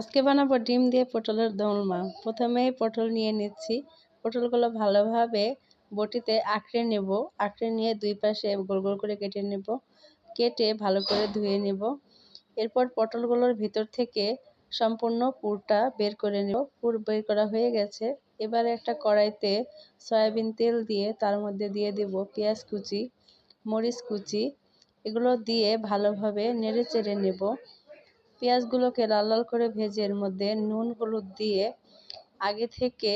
আজকে বানাবো ডিম দিয়ে পটলের দোলমা। প্রথমে পটল নিয়ে নিচ্ছি। পটলগুলো ভালোভাবে বটিতে আঁকড়ে নেব। আঁকড়ে নিয়ে দুই পাশে গোল গোল করে কেটে নেব। কেটে ভালো করে ধুয়ে নেব। এরপর পটলগুলোর ভিতর থেকে সম্পূর্ণ পুরটা বের করে নেব। পুর বের করা হয়ে গেছে। এবারে একটা কড়াইতে সয়াবিন তেল দিয়ে তার মধ্যে দিয়ে দেব পেঁয়াজ কুচি, মরিচ কুচি। এগুলো দিয়ে ভালোভাবে নেড়ে চেড়ে নেব। পেঁয়াজগুলোকে লাল লাল করে ভেজে এর মধ্যে নুন, হলুদ দিয়ে আগে থেকে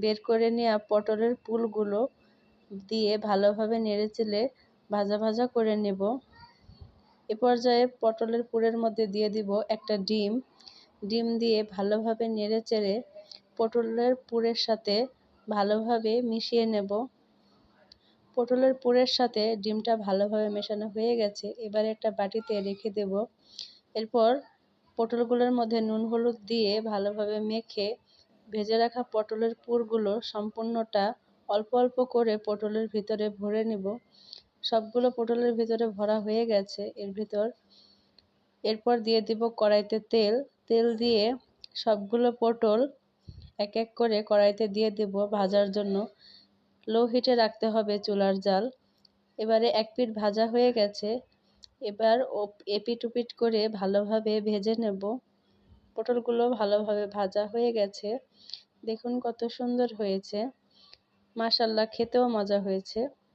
বের করে নেওয়া পটলের পুলগুলো দিয়ে ভালোভাবে নেড়ে চেলে ভাজা ভাজা করে নেব। এ পর্যায়ে পটলের পুরের মধ্যে দিয়ে দিব একটা ডিম। ডিম দিয়ে ভালোভাবে নেড়ে চেড়ে পটলের পুরের সাথে ভালোভাবে মিশিয়ে নেব। পটলের পুরের সাথে ডিমটা ভালোভাবে মেশানো হয়ে গেছে। এবার একটা বাটিতে রেখে দেব। এরপর পটলগুলোর মধ্যে নুন, হলুদ দিয়ে ভালোভাবে মেখে ভেজে রাখা পটলের পুরগুলো সম্পূর্ণটা অল্প অল্প করে পটলের ভিতরে ভরে নেব। সবগুলো পটলের ভিতরে ভরা হয়ে গেছে। এর ভিতর এরপর দিয়ে দিব কড়াইতে তেল। তেল দিয়ে সবগুলো পটল এক এক করে কড়াইতে দিয়ে দেব ভাজার জন্য। লো হিটে রাখতে হবে চুলার জাল। এবারে এক পিঠ ভাজা হয়ে গেছে। এবার এপিট ওপিট করে ভালোভাবে ভেজে নেব। পটলগুলো ভালোভাবে ভাজা হয়ে গেছে। দেখুন কত সুন্দর হয়েছে। মাশাল্লাহ খেতেও মজা হয়েছে।